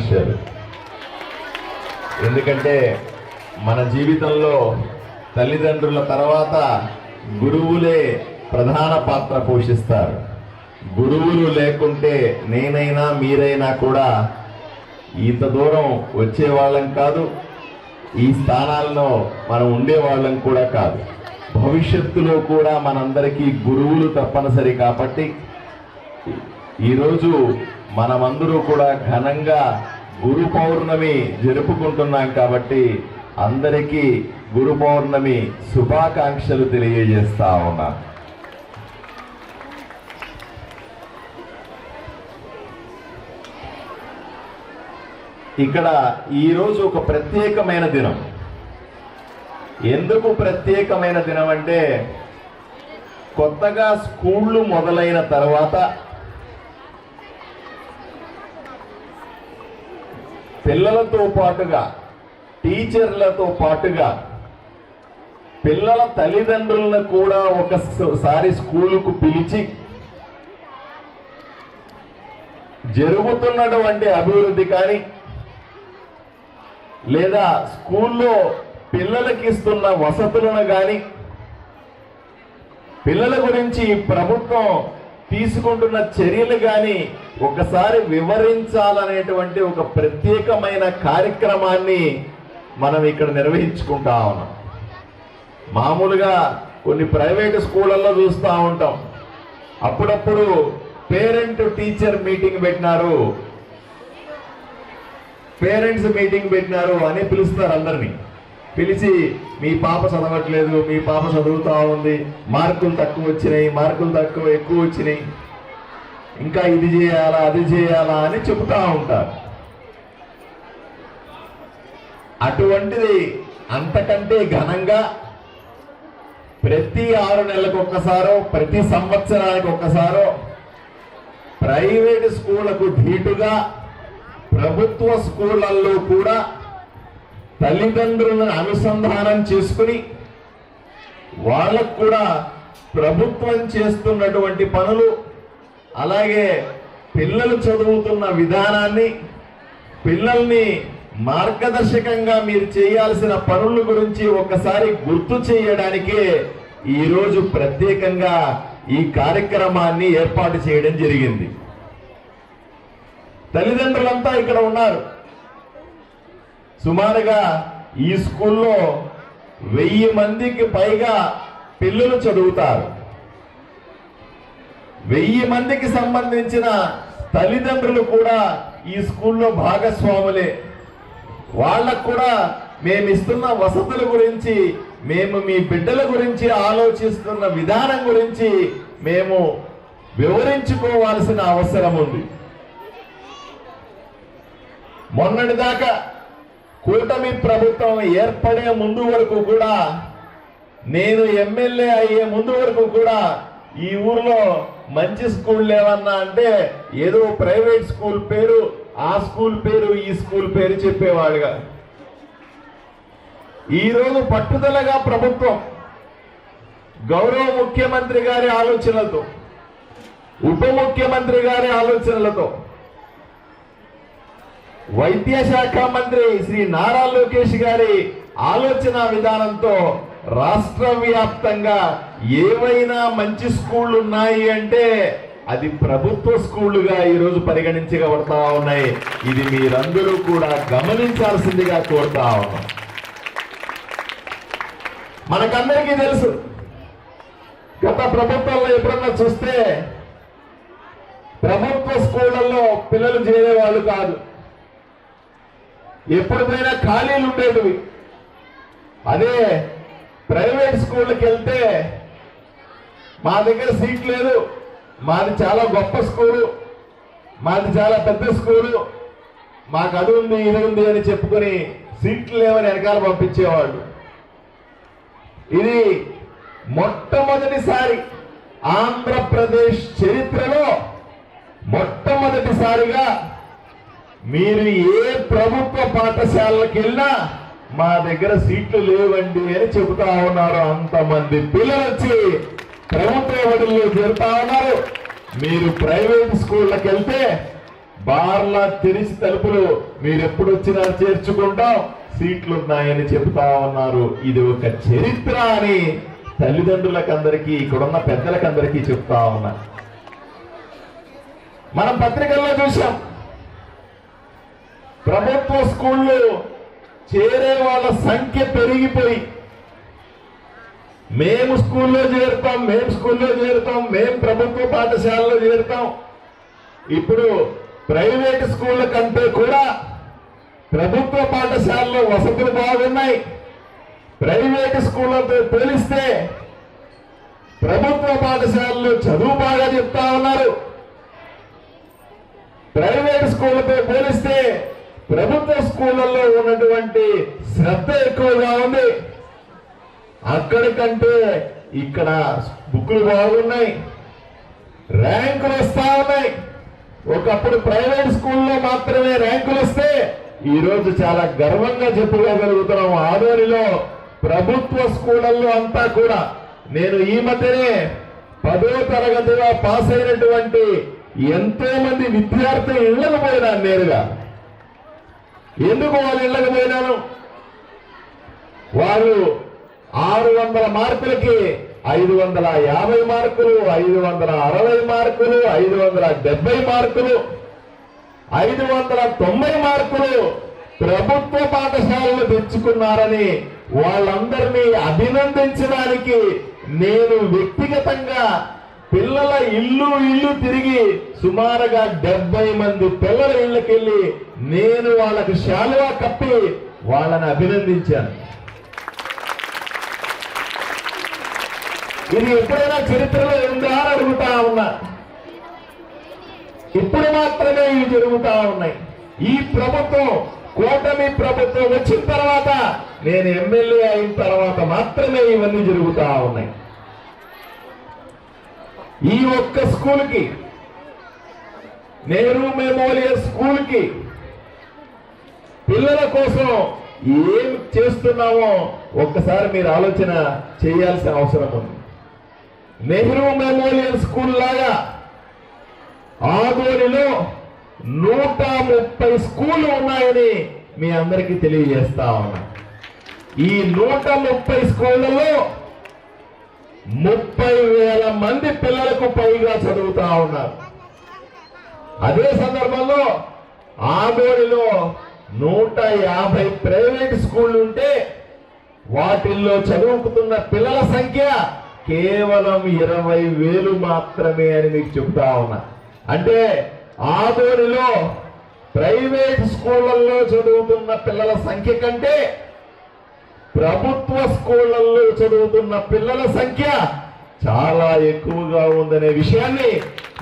శుభాకాంక్షలు ఎందుకంటే మన జీవితంలో తల్లిదండ్రుల తర్వాత గురువులే ప్రధాన పాత్ర పోషిస్తారు. గురువులు లేకుంటే నేనైనా మీరైనా కూడా ఇంత దూరం వచ్చేవాళ్ళం కాదు. ఈ స్థానాల్లో మనం ఉండేవాళ్ళం కూడా కాదు. భవిష్యత్తులో కూడా మనందరికీ గురువులు తప్పనిసరి కాబట్టి ఈరోజు మనమందరూ కూడా ఘనంగా గురు పౌర్ణమి జరుపుకుంటున్నాం కాబట్టి అందరికీ గురు పౌర్ణమి శుభాకాంక్షలు తెలియజేస్తా ఉన్నా. ఇక్కడ ఈరోజు ఒక ప్రత్యేకమైన దినం. ఎందుకు ప్రత్యేకమైన దినం అంటే కొత్తగా స్కూళ్ళు మొదలైన తర్వాత పిల్లలతో పాటుగా టీచర్లతో పాటుగా పిల్లల తల్లిదండ్రులను కూడా ఒకసారి స్కూలుకు పిలిచి జరుగుతున్నటువంటి అభివృద్ధి కానీ లేదా స్కూల్లో పిల్లలకి ఇస్తున్న వసతులను కానీ పిల్లల గురించి ప్రభుత్వం తీసుకుంటున్న చర్యలు కానీ ఒకసారి వివరించాలనేటువంటి ఒక ప్రత్యేకమైన కార్యక్రమాన్ని మనం ఇక్కడ నిర్వహించుకుంటా ఉన్నాం. మామూలుగా కొన్ని ప్రైవేట్ స్కూళ్ళల్లో చూస్తూ ఉంటాం. అప్పుడప్పుడు పేరెంట్ టీచర్ మీటింగ్ పెట్టినారు. పేరెంట్స్ మీటింగ్ పెట్టినారు అని పిలుస్తారు అందరినీ. పిలిచి మీ పాప చదవట్లేదు మీ పాప చదువుతూ ఉంది. మార్కులు తక్కువ వచ్చినాయి మార్కులు తక్కువ ఎక్కువ వచ్చినాయి. ఇంకా ఇది చేయాలా అది చేయాలా అని చెబుతూ ఉంటారు. అటువంటిది అంతకంటే ఘనంగా ప్రతి ఆరు నెలలకు ఒక్కసారో ప్రతి సంవత్సరానికి ఒక్కసారో ప్రైవేట్ స్కూళ్ళకు ధీటుగా ప్రభుత్వ స్కూళ్ళల్లో కూడా తల్లిదండ్రులను అనుసంధానం చేసుకుని వాళ్ళకు కూడా ప్రభుత్వం చేస్తున్నటువంటి పనులు అలాగే పిల్లలు చదువుతున్న విధానాన్ని పిల్లల్ని మార్గదర్శకంగా మీరు చేయాల్సిన పనుల గురించి ఒకసారి గుర్తు చేయడానికే ఈరోజు ప్రత్యేకంగా ఈ కార్యక్రమాన్ని ఏర్పాటు చేయడం జరిగింది. తల్లిదండ్రులంతా ఇక్కడ ఉన్నారు. సుమారుగా ఈ స్కూల్లో వెయ్యి మందికి పైగా పిల్లలు చదువుతారు. వెయ్యి మందికి సంబంధించిన తల్లిదండ్రులు కూడా ఈ స్కూల్లో భాగస్వాములే. వాళ్ళకు కూడా మేము ఇస్తున్న వసతుల గురించి మేము మీ బిడ్డల గురించి ఆలోచిస్తున్న విధానం గురించి మేము వివరించుకోవాల్సిన అవసరం ఉంది. మొన్నటిదాకా కూటమి ప్రభుత్వం ఏర్పడే ముందు వరకు కూడా నేను ఎమ్మెల్యే అయ్యే ముందు వరకు కూడా ఈ ఊర్లో మంచి స్కూల్ లేవన్నా అంటే ఏదో ప్రైవేట్ స్కూల్ పేరు ఆ స్కూల్ పేరు ఈ స్కూల్ పేరు చెప్పేవాడుగా ఈరోజు పట్టుదలగా ప్రభుత్వం గౌరవ ముఖ్యమంత్రి గారి ఆలోచనలతో ఉప ముఖ్యమంత్రి గారి ఆలోచనలతో వైద్య శాఖ మంత్రి శ్రీ నారా లోకేష్ గారి ఆలోచన విధానంతో రాష్ట్ర వ్యాప్తంగా ఏవైనా మంచి స్కూళ్ళు ఉన్నాయి అంటే అది ప్రభుత్వ స్కూళ్ళుగా ఈరోజు పరిగణించబడతా ఉన్నాయి. ఇది మీరందరూ కూడా గమనించాల్సిందిగా కోరుతా ఉన్నాం. మనకందరికీ తెలుసు గత ప్రభుత్వంలో ఎప్పుడన్నా చూస్తే ప్రభుత్వ స్కూళ్ళల్లో పిల్లలు చేరేవాళ్ళు కాదు. ఎప్పటికైనా ఖాళీలు ఉండేటివి. అదే ప్రైవేట్ స్కూళ్ళకి వెళ్తే మా దగ్గర సీట్ లేదు. మాది చాలా గొప్ప స్కూలు. మాది చాలా పెద్ద స్కూలు. మాకు అది ఉంది ఇది ఉంది అని చెప్పుకొని సీట్లు లేవని వెనకాల పంపించేవాళ్ళు. ఇది మొట్టమొదటిసారి ఆంధ్రప్రదేశ్ చరిత్రలో మొట్టమొదటిసారిగా మీరు ఏ ప్రభుత్వ పాఠశాలకి వెళ్ళినా మా దగ్గర సీట్లు లేవండి అని చెబుతా ఉన్నారు అంతమంది పిల్లలు వచ్చి ప్రభుత్వ బడుల్లో చేరుతా ఉన్నారు. మీరు ప్రైవేట్ స్కూళ్ళకి వెళ్తే బార్లా తెరిచి తలుపులు మీరు ఎప్పుడు వచ్చినా చేర్చుకుంటాం. సీట్లు ఉన్నాయని చెబుతా ఉన్నారు. ఇది ఒక చరిత్ర అని తల్లిదండ్రులకు అందరికీ ఇక్కడున్న పెద్దలకు అందరికీ చెప్తా ఉన్నా. మనం పత్రికల్లో చూసాం ప్రభుత్వ స్కూళ్ళు చేరే వాళ్ళ సంఖ్య పెరిగిపోయి మేము స్కూల్లో చేరుతాం మేము స్కూల్లో చేరుతాం మేము ప్రభుత్వ పాఠశాలలో చేరుతాం. ఇప్పుడు ప్రైవేట్ స్కూళ్ళ కంటే కూడా ప్రభుత్వ పాఠశాలలో వసతులు బాగున్నాయి. ప్రైవేట్ స్కూళ్ళతో పోలిస్తే ప్రభుత్వ పాఠశాలలో చదువు బాగా చెప్తా ఉన్నారు. ప్రైవేట్ స్కూళ్ళతో పోలిస్తే ప్రభుత్వ స్కూళ్ళల్లో ఉన్నటువంటి శ్రద్ధ ఎక్కువగా ఉంది. అక్కడికంటే ఇక్కడ బుక్కులు బాగున్నాయి. ర్యాంకులు వస్తా ఉన్నాయి. ఒకప్పుడు ప్రైవేట్ స్కూల్లో మాత్రమే ర్యాంకులు వస్తే ఈ రోజు చాలా గర్వంగా చెప్పుకోగలుగుతున్నాం ఆదోనిలో ప్రభుత్వ స్కూళ్ళల్లో అంతా కూడా నేను ఈ మధ్యనే పదో తరగతిగా పాస్ అయినటువంటి ఎంతో మంది విద్యార్థులు ఇళ్ళకు పోయినాను నేరుగా. ఎందుకు వాళ్ళు ఇళ్ళకు పోయినాను వారు ఆరు వందల మార్కులకి ఐదు వందల యాభై మార్కులు ఐదు వందల అరవై మార్కులు ఐదు వందల డెబ్బై మార్కులు ఐదు వందల తొంభై మార్కులు ప్రభుత్వ పాఠశాలలు తెచ్చుకున్నారని వాళ్ళందరినీ అభినందించడానికి నేను వ్యక్తిగతంగా పిల్లల ఇల్లు ఇల్లు తిరిగి సుమారుగా డెబ్బై మంది పిల్లల ఇళ్ళకెళ్ళి నేను వాళ్ళకి శాలువా కప్పి వాళ్ళని అభినందించాను. ఇది ఎప్పుడైనా చరిత్రలో ఉందా అని అడుగుతా ఉన్నా. ఇప్పుడు మాత్రమే ఇవి జరుగుతా ఉన్నాయి. ఈ ప్రభుత్వం కూటమి ప్రభుత్వం వచ్చిన తర్వాత నేను ఎమ్మెల్యే అయిన తర్వాత మాత్రమే ఇవన్నీ జరుగుతా ఉన్నాయి. ఈ ఒక్క స్కూల్కి నెహ్రూ మెమోరియల్ స్కూల్కి పిల్లల కోసం ఏం చేస్తున్నామో ఒక్కసారి మీరు ఆలోచన చేయాల్సిన అవసరం ఉంది. నెహ్రూ మెమోరియల్ స్కూల్ లాగా ఆదోనిలో నూట ముప్పై స్కూళ్ళు ఉన్నాయని మీ అందరికీ తెలియజేస్తా ఉన్నా. ఈ నూట ముప్పై స్కూళ్ళలో ముప్పై వేల మంది పిల్లలకు పైగా చదువుతా ఉన్నారు. అదే సందర్భంలో ఆదోనిలో నూట యాభై ప్రైవేట్ స్కూళ్ళు ఉంటే వాటిల్లో చదువుకుతున్న పిల్లల సంఖ్య కేవలం ఇరవై వేలు మాత్రమే అని మీకు చెప్తా ఉన్నా. అంటే ఆదోనిలో ప్రైవేట్ స్కూళ్ళల్లో చదువుతున్న పిల్లల సంఖ్య కంటే ప్రభుత్వ స్కూళ్ళల్లో చదువుతున్న పిల్లల సంఖ్య చాలా ఎక్కువగా ఉందనే విషయాన్ని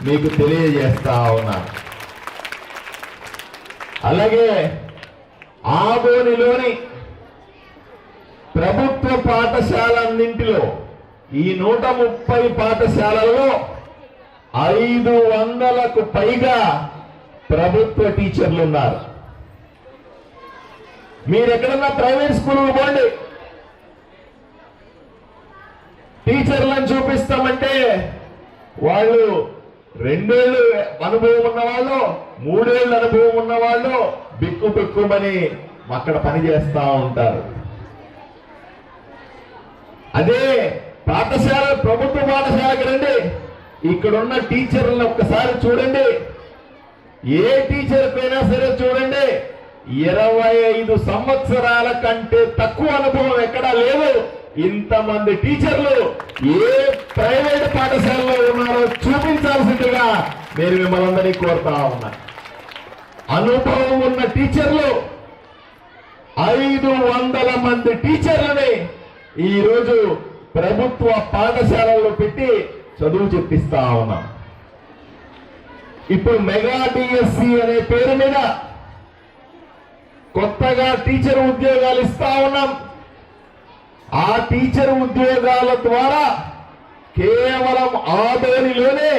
మీకు తెలియజేస్తా ఉన్నా. అలాగే ఆబోనిలోని ప్రభుత్వ పాఠశాలన్నింటిలో ఈ నూట ముప్పై పాఠశాలల్లో ఐదు వందలకు పైగా ప్రభుత్వ టీచర్లు ఉన్నారు. మీరు ఎక్కడన్నా ప్రైవేట్ స్కూల్ పోండి. టీచర్లను చూపిస్తామంటే వాళ్ళు రెండేళ్ళు అనుభవం ఉన్న వాళ్ళు మూడేళ్ళు అనుభవం ఉన్న వాళ్ళు బిక్కు బిక్కుమని అక్కడ పని చేస్తూ ఉంటారు. అదే పాఠశాల ప్రభుత్వ పాఠశాలకి రండి. ఇక్కడున్న టీచర్లను ఒక్కసారి చూడండి. ఏ టీచర్ పైనా సరే చూడండి. ఇరవై ఐదు సంవత్సరాల కంటే తక్కువ అనుభవం ఎక్కడా లేదు ఇంతమంది టీచర్లు ఏ ప్రైవేట్ పాఠశాలలో ఉన్నారో చూపించాల్సిందిగా నేను మిమ్మల్ని అందరినీ కోరుతా ఉన్నా. అనుభవం ఉన్న టీచర్లు ఐదు వందల మంది టీచర్లని ఈరోజు ప్రభుత్వ పాఠశాలల్లో పెట్టి చదువు చెప్పిస్తా ఉన్నాం. ఇప్పుడు మెగా డిఎస్సి అనే పేరు మీద కొత్తగా టీచర్ ఉద్యోగాలు ఇస్తా ఉన్నాం. ఆ టీచర్ ఉద్యోగాల ద్వారా కేవలం ఆదోనిలోనే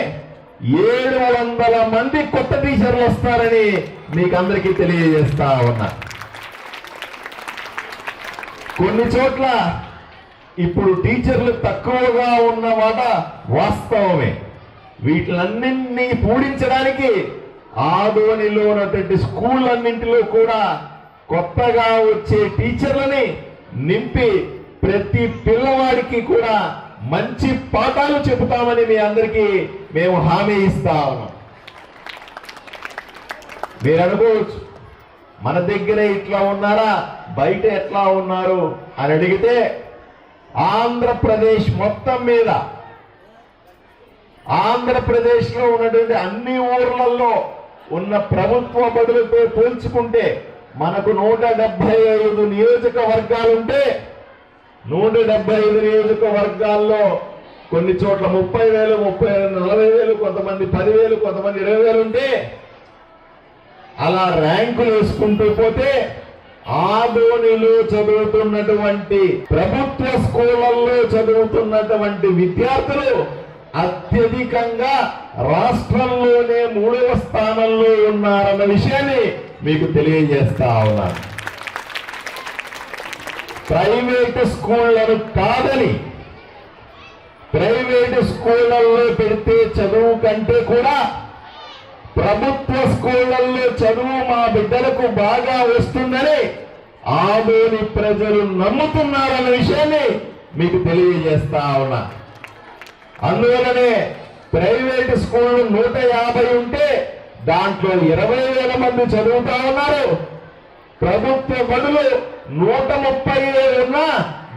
ఏడు వందల మంది కొత్త టీచర్లు వస్తారని మీకు అందరికీ తెలియజేస్తా ఉన్నా. కొన్ని చోట్ల ఇప్పుడు టీచర్లు తక్కువగా ఉన్నమాట వాస్తవమే. వీటిలన్నింటినీ పూడించడానికి ఆదోనిలో ఉన్నటువంటి స్కూల్ అన్నింటిలో కూడా కొత్తగా వచ్చే టీచర్లని నింపి ప్రతి పిల్లవాడికి కూడా మంచి పాఠాలు చెబుతామని మీ అందరికీ మేము హామీ ఇస్తా ఉన్నాం. మీరు అనుకోవచ్చు మన దగ్గర ఇట్లా ఉన్నారా బయట ఎట్లా ఉన్నారు అని అడిగితే ఆంధ్రప్రదేశ్ మొత్తం మీద ఆంధ్రప్రదేశ్లో ఉన్నటువంటి అన్ని ఊర్లలో ఉన్న ప్రభుత్వ బడులతో పోల్చుకుంటే మనకు నూట డెబ్బై ఐదు నియోజకవర్గాలుంటే నూట డెబ్బై ఐదు నియోజకవర్గాల్లో కొన్ని చోట్ల ముప్పై వేలు ముప్పై నలభై వేలు కొంతమంది పదివేలు కొంతమంది ఇరవై వేలు ఉంటే అలా ర్యాంకులు వేసుకుంటూ పోతే ఆదోనిలో చదువుతున్నటువంటి ప్రభుత్వ స్కూళ్ళల్లో చదువుతున్నటువంటి విద్యార్థులు అత్యధికంగా రాష్ట్రంలోనే మూడవ స్థానంలో ఉన్నారన్న విషయాన్ని మీకు తెలియజేస్తా ఉన్నాను. ప్రైవేటు స్కూళ్ళను కాదని ప్రైవేటు స్కూళ్ళల్లో పెడితే చదువు కంటే కూడా ప్రభుత్వ స్కూళ్ళల్లో చదువు మా బిడ్డలకు బాగా వస్తుందని ఆదోని ప్రజలు నమ్ముతున్నారన్న విషయాన్ని మీకు తెలియజేస్తా ఉన్నా. అందువలనే ప్రైవేట్ స్కూళ్ళు నూట యాభై ఉంటే దాంట్లో ఇరవై వేల మంది చదువుతా ఉన్నారు. ప్రభుత్వ బడులు నూట ముప్పై వేలు ఉన్నా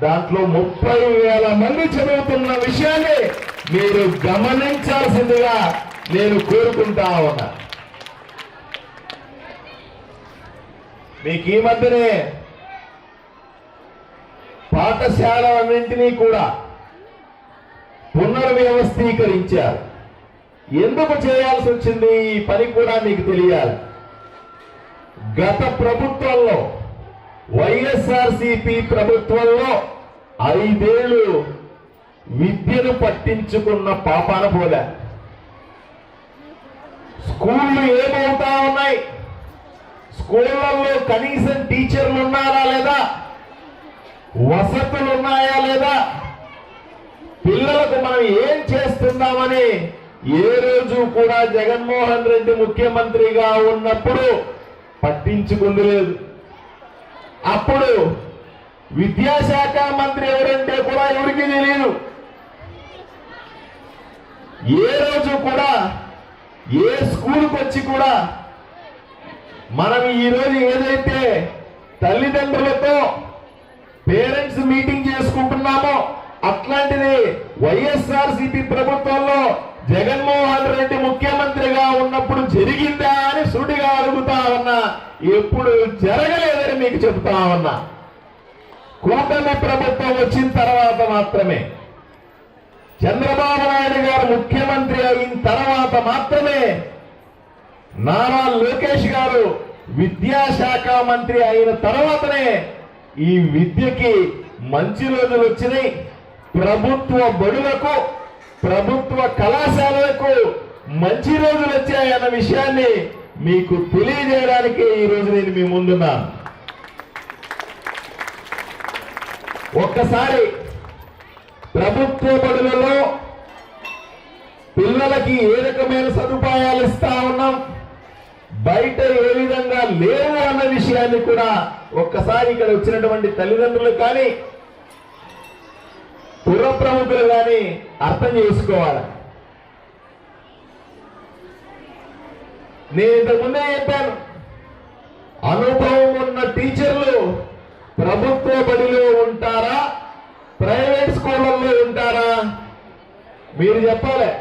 దాంట్లో ముప్పై వేల మంది చదువుతున్న విషయాన్ని మీరు గమనించాల్సిందిగా నేను కోరుకుంటా ఉన్నా. మీకు ఈ మధ్యనే పాఠశాలన్నింటినీ కూడా పునర్వ్యవస్థీకరించారు. ఎందుకు చేయాల్సి వచ్చింది ఈ పని కూడా మీకు తెలియాలి. గత ప్రభుత్వంలో వైఎస్ఆర్సిపి ప్రభుత్వంలో ఐదేళ్ళు విద్యను పట్టించుకున్న పాపాన పోలే. స్కూళ్ళు ఏమవుతా ఉన్నాయి? స్కూళ్ళల్లో కనీసం టీచర్లు ఉన్నారా లేదా? వసతులు ఉన్నాయా లేదా? పిల్లలకు మనం ఏం చేస్తున్నామని ఏ రోజు కూడా జగన్మోహన్ రెడ్డి ముఖ్యమంత్రిగా ఉన్నప్పుడు పట్టించుకుంది లేదు. అప్పుడు విద్యాశాఖ మంత్రి ఎవరంటే కూడా ఎవరికి తెలియదు ఏ రోజు కూడా ఏ స్కూల్కి వచ్చి కూడా మనం ఈ రోజు ఏదైతే తల్లిదండ్రులతో పేరెంట్స్ మీటింగ్ చేసుకుంటున్నామో అట్లాంటిది వైఎస్ఆర్ సిపి ప్రభుత్వంలో జగన్మోహన్ రెడ్డి ముఖ్యమంత్రిగా ఉన్నప్పుడు జరిగిందా అని సుడిగా అడుగుతా ఉన్నా. ఎప్పుడు జరగలేదని మీకు చెప్తా ఉన్నా. కూటమి ప్రభుత్వం వచ్చిన తర్వాత మాత్రమే. చంద్రబాబు నాయుడు గారు ముఖ్యమంత్రి అయిన తర్వాత మాత్రమే. నారా లోకేష్ గారు విద్యాశాఖ మంత్రి అయిన తర్వాతనే ఈ విద్యకి మంచి రోజులు వచ్చినాయి. ప్రభుత్వ బడులకు ప్రభుత్వ కళాశాలలకు మంచి రోజులు వచ్చాయన్న విషయాన్ని మీకు తెలియజేయడానికి ఈ రోజు నేను మీ ముందున్నా. ఒక్కసారి ప్రభుత్వ బడులలో పిల్లలకి ఏ రకమైన సదుపాయాలు ఇస్తా ఉన్నాం? బయట ఏ విధంగా లేవు అన్న విషయాన్ని కూడా ఒక్కసారి ఇక్కడ వచ్చినటువంటి తల్లిదండ్రులు కానీ పుర ప్రముఖులు కానీ అర్థం చేసుకోవాలి. నేను ఇంతకుముందే చెప్పాను. అనుభవం ఉన్న టీచర్లు ప్రభుత్వ బడిలో ఉంటారా? ప్రైవేట్ స్కూళ్ళల్లో ఉంటారా? మీరు చెప్పాలి.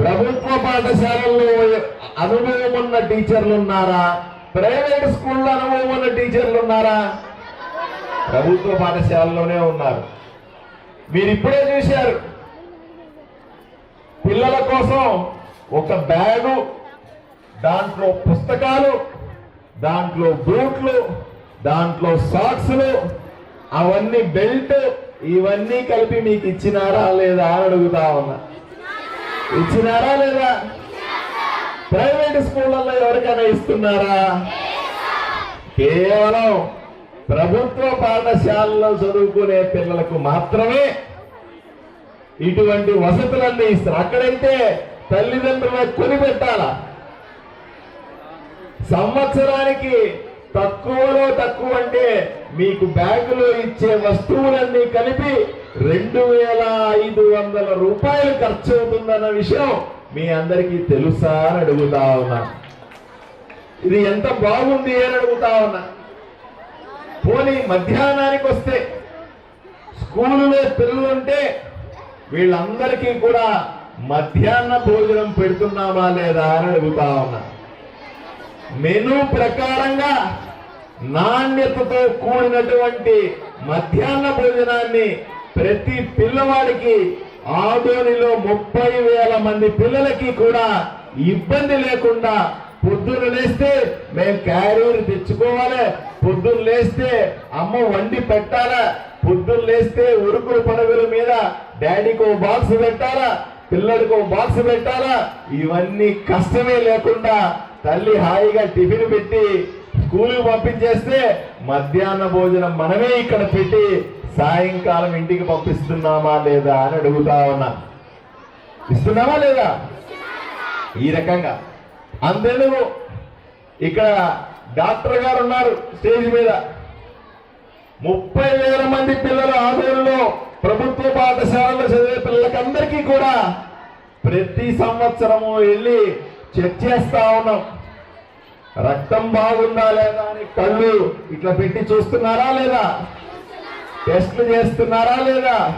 ప్రభుత్వ పాఠశాలల్లో అనుభవం ఉన్న టీచర్లు ఉన్నారా? ప్రైవేట్ స్కూల్లో అనుభవం ఉన్న టీచర్లు ఉన్నారా? ప్రభుత్వ పాఠశాలలోనే ఉన్నారు. మీరు ఇప్పుడే చూశారు. పిల్లల కోసం ఒక బ్యాగు దాంట్లో పుస్తకాలు దాంట్లో బూట్లు దాంట్లో సాక్స్లు అవన్నీ బెల్ట్ ఇవన్నీ కలిపి మీకు ఇచ్చినారా లేదా అని అడుగుతా ఉన్నా. ఇచ్చినారా లేదా? ప్రైవేట్ స్కూళ్ళల్లో ఎవరికైనా ఇస్తున్నారా? కేవలం ప్రభుత్వ పాఠశాలలో చదువుకునే పిల్లలకు మాత్రమే ఇటువంటి వసతులన్నీ ఇస్తారు. అక్కడైతే తల్లిదండ్రులకు కొనిపెట్టాల సంవత్సరానికి తక్కువలో తక్కువ అంటే మీకు బ్యాంకులో ఇచ్చే వస్తువులన్నీ కలిపి రెండు వేల ఐదు వందల రూపాయలు ఖర్చు అవుతుందన్న విషయం మీ అందరికీ తెలుసా అని అడుగుతా ఉన్నా. ఇది ఎంత బాగుంది అని అడుగుతా ఉన్నా. పోనీ మధ్యాహ్నానికి వస్తే స్కూలులో పిల్లలుంటే వీళ్ళందరికీ కూడా మధ్యాహ్న భోజనం పెడుతున్నామా లేదా అని అడుగుతా ఉన్నా. మెను ప్రకారంగా నాణ్యతతో కూడినటువంటి మధ్యాహ్న భోజనాన్ని ప్రతి పిల్లవాడికి ఆదోనిలో ముప్పై వేల మంది పిల్లలకి కూడా ఇబ్బంది లేకుండా పొద్దున్న లేస్తే మేము క్యారీర్ తెచ్చుకోవాలి. పొద్దున్న లేస్తే అమ్మ వండి పెట్టాలా? పొద్దున్న లేస్తే ఉరుకుల పరుగుల మీద డాడీకి ఓ బాక్స్ పెట్టాలా? పిల్లడికి ఓ బాక్స్ పెట్టాలా? ఇవన్నీ కష్టమే లేకుండా తల్లి హాయిగా టిఫిన్ పెట్టి స్కూల్కి పంపించేస్తే మధ్యాహ్న భోజనం మనమే ఇక్కడ పెట్టి సాయంకాలం ఇంటికి పంపిస్తున్నామా లేదా అని అడుగుతా ఉన్నా. ఇస్తున్నామా లేదా? ఈ రకంగా. అందరూ ఇక్కడ డాక్టర్ గారు ఉన్నారు స్టేజ్ మీద. ముప్పై వేల మంది పిల్లలు ఆధ్వర్యంలో ప్రభుత్వ పాఠశాలలో చదివే పిల్లలకందరికీ కూడా ప్రతి సంవత్సరము వెళ్ళి చెక్ చేస్తా ఉన్నాం. రక్తం బాగుందా లేదా అని కళ్ళు ఇట్లా పెట్టి చూస్తున్నారా లేదా? టెస్ట్లు చేస్తున్నారా లేదా?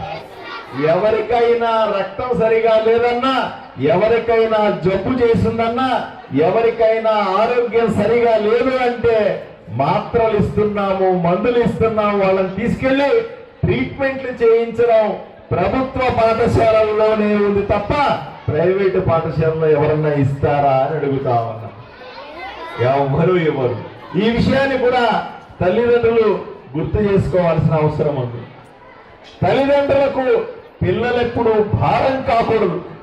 ఎవరికైనా రక్తం సరిగా లేదన్నా ఎవరికైనా జబ్బు చేసిందన్నా ఎవరికైనా ఆరోగ్యం సరిగా లేదు అంటే మాత్రలు ఇస్తున్నాము మందులు ఇస్తున్నాము వాళ్ళని తీసుకెళ్ళి ట్రీట్మెంట్లు చేయించడం ప్రభుత్వ పాఠశాలల్లోనే ఉంది తప్ప ప్రైవేటు పాఠశాలలో ఎవరన్నా ఇస్తారా అని అడుగుతా ఉన్నా. ఎవరు ఎవరు ఈ విషయాన్ని కూడా తల్లిదండ్రులు గుర్తు చేసుకోవాల్సిన అవసరం ఉంది. తల్లిదండ్రులకు పిల్లలెప్పుడు భారం కాకూడదు.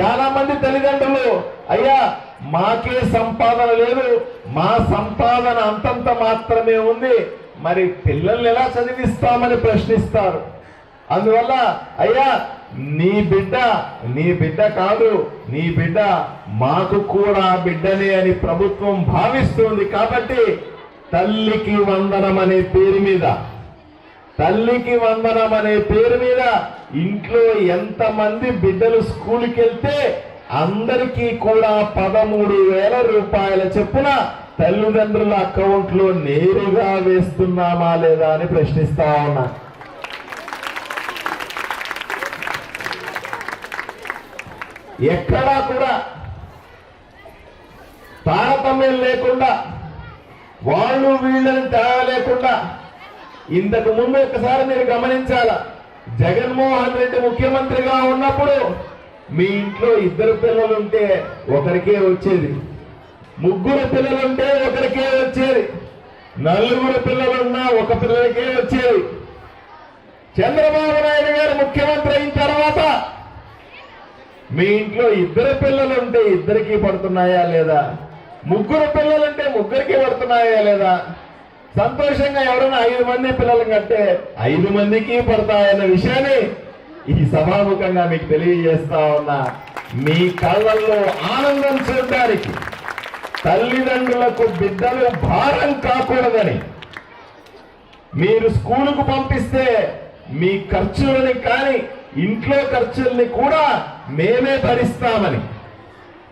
చాలా మంది తల్లిదండ్రులు అయ్యా మాకే సంపాదన లేదు. మా సంపాదన అంతంత మాత్రమే ఉంది. మరి పిల్లల్ని ఎలా చదివిస్తామని ప్రశ్నిస్తారు. అందువల్ల అయ్యా నీ బిడ్డ నీ బిడ్డ కాదు. నీ బిడ్డ మాకు కూడా బిడ్డనే అని ప్రభుత్వం భావిస్తుంది కాబట్టి తల్లికి వందనం అనే పేరు మీద తల్లికి వందనం అనే పేరు మీద ఇంట్లో ఎంతమంది బిడ్డలు స్కూల్కి వెళ్తే అందరికీ కూడా పదమూడు వేల రూపాయల చెప్పున తల్లిదండ్రుల అకౌంట్లో నేరుగా వేస్తున్నామా లేదా అని ప్రశ్నిస్తా ఉన్నా. ఎక్కడా కూడా తారతమ్యం లేకుండా వాళ్ళు వీళ్ళని తేడా లేకుండా ఇంతకు ముందు ఒకసారి మీరు గమనించాల? జగన్మోహన్ రెడ్డి ముఖ్యమంత్రిగా ఉన్నప్పుడు మీ ఇంట్లో ఇద్దరు పిల్లలుంటే ఒకరికే వచ్చేది. ముగ్గురు పిల్లలుంటే ఒకరికే వచ్చేది. నలుగురు పిల్లలున్నా ఒక పిల్లలకే వచ్చేది. చంద్రబాబు నాయుడు గారు ముఖ్యమంత్రి అయిన తర్వాత మీ ఇంట్లో ఇద్దరు పిల్లలుంటే ఇద్దరికి పడుతున్నాయా లేదా? ముగ్గురు పిల్లలుంటే ముగ్గురికి పడుతున్నాయా లేదా? సంతోషంగా ఎవరైనా ఐదు మంది పిల్లలు కంటే ఐదు మందికి పడతాయన్న విషయాన్ని ఈ సభాముఖంగా మీకు తెలియజేస్తా ఉన్నా. మీ కళ్ళల్లో ఆనందం చూడడానికి తల్లిదండ్రులకు బిడ్డలు భారం కాకూడదని మీరు స్కూలుకు పంపిస్తే మీ ఖర్చులని కానీ ఇంట్లో ఖర్చుల్ని కూడా మేమే భరిస్తామని.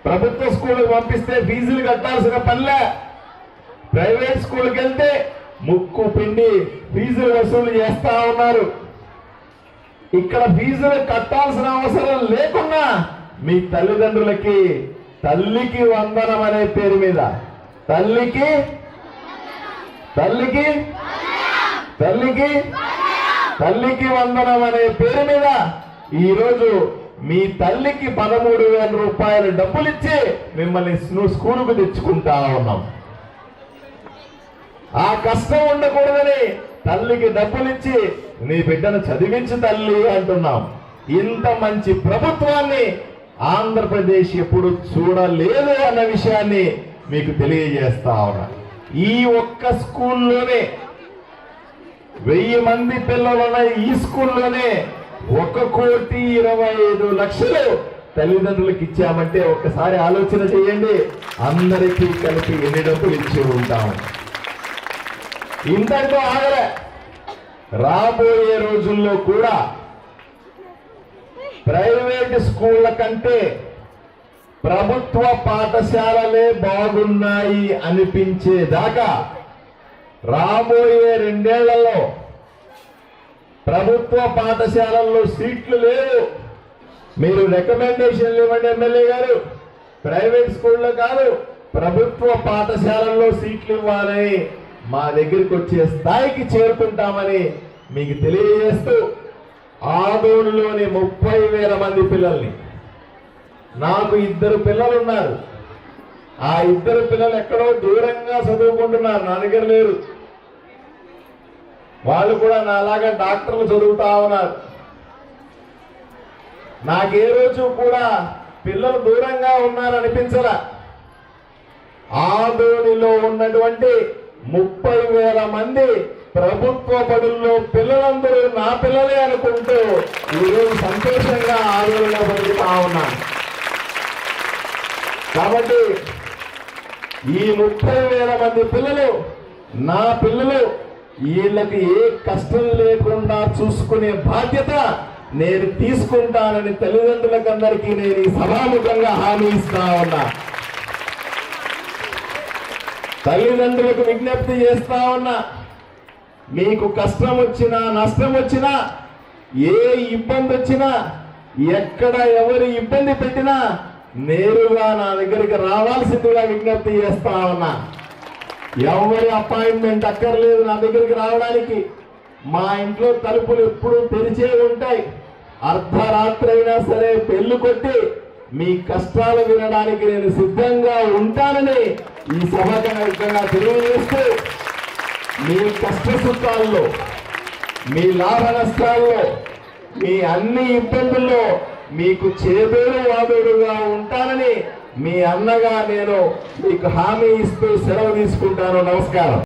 ప్రభుత్వ స్కూల్కి పంపిస్తే ఫీజులు కట్టాల్సిన పనిలే. ప్రైవేట్ స్కూల్కి వెళ్తే ముక్కు పిండి ఫీజులు వసూలు చేస్తా ఉన్నారు. ఇక్కడ ఫీజులు కట్టాల్సిన అవసరం లేకున్నా మీ తల్లిదండ్రులకి తల్లికి వందనం అనే పేరు మీద. తల్లికి? తల్లికి? తల్లికి? తల్లికి వందనం అనే పేరు మీద ఈరోజు మీ తల్లికి పదమూడు వేల రూపాయలు డబ్బులు ఇచ్చి మిమ్మల్ని స్ను- స్కూలుకు తెచ్చుకుంటా ఉన్నాం. ఆ కష్టం ఉండకూడదని తల్లికి డబ్బులిచ్చి నీ బిడ్డను చదివించు తల్లి అంటున్నాం. ఇంత మంచి ప్రభుత్వాన్ని ఆంధ్రప్రదేశ్ ఎప్పుడు చూడలేదు అన్న విషయాన్ని మీకు తెలియజేస్తా ఉన్నా. ఈ ఒక్క స్కూల్లోనే వెయ్యి మంది పిల్లలున్న ఈ స్కూల్లోనే ఒక కోటి ఇరవై ఐదు లక్షలు తల్లిదండ్రులకు ఇచ్చామంటే ఒక్కసారి ఆలోచన చేయండి. అందరికీ కలిపి ఎన్ని డబ్బులు ఇచ్చి ఉంటాము ఇంతటితో ఆగలే. రాబోయే రోజుల్లో కూడా ప్రైవేట్ స్కూళ్ళ కంటే ప్రభుత్వ పాఠశాలలే బాగున్నాయి అనిపించేదాకా రాబోయే రెండేళ్ళలో ప్రభుత్వ పాఠశాలల్లో సీట్లు లేవు. మీరు రికమెండేషన్లు ఇవ్వండి ఎమ్మెల్యే గారు. ప్రైవేట్ స్కూల్లో కాదు ప్రభుత్వ పాఠశాలల్లో సీట్లు ఇవ్వాలి. మా దగ్గరికి వచ్చే స్థాయికి చేరుకుంటామని మీకు తెలియజేస్తూ ఆదోడులోని ముప్పై వేల మంది పిల్లల్ని. నాకు ఇద్దరు పిల్లలు ఉన్నారు ఆ ఇద్దరు పిల్లలు ఎక్కడో దూరంగా చదువుకుంటున్నారు. నా దగ్గర లేరు. వాళ్ళు కూడా నాలాగా డాక్టర్లు చదువుతా ఉన్నారు. నాకే రోజు కూడా పిల్లలు దూరంగా ఉన్నారనిపించలా. ఆదోనిలో ఉన్నటువంటి ముప్పై వేల మంది ప్రభుత్వ బడుల్లో పిల్లలందరూ నా పిల్లలే అనుకుంటూ ఈరోజు సంతోషంగా ఆదోళన పొందుతా ఉన్నాను కాబట్టి ఈ ముప్పై వేల మంది పిల్లలు నా పిల్లలు వీళ్ళకి ఏ కష్టం లేకుండా చూసుకునే బాధ్యత నేను తీసుకుంటానని తల్లిదండ్రులకు అందరికీ నేను ఈ సభాముఖంగా హామీ ఇస్తా ఉన్నా. తల్లిదండ్రులకు విజ్ఞప్తి చేస్తా ఉన్నా మీకు కష్టం వచ్చినా నష్టం వచ్చినా ఏ ఇబ్బంది వచ్చినా ఎక్కడ ఎవరు ఇబ్బంది పెట్టినా నేరుగా నా దగ్గరికి రావాల్సిందిగా విజ్ఞప్తి చేస్తా ఉన్నా. ఎవరి అపాయింట్మెంట్ అక్కర్లేదు నా దగ్గరికి రావడానికి. మా ఇంట్లో తలుపులు ఎప్పుడూ తెరిచే ఉంటాయి. అర్ధరాత్రి అయినా సరే పెళ్ళి కొట్టి మీ కష్టాలు వినడానికి నేను సిద్ధంగా ఉంటానని ఈ సభకరంగా తెలియజేస్తూ మీ కష్ట సుఖాల్లో మీ లాభ నష్టాల్లో మీ అన్ని ఇబ్బందుల్లో మీకు చేదోడు వాదోడుగా ఉంటానని మీ అన్నగా నేను మీకు హామీ ఇస్తూ సెలవు తీసుకుంటాను. నమస్కారం.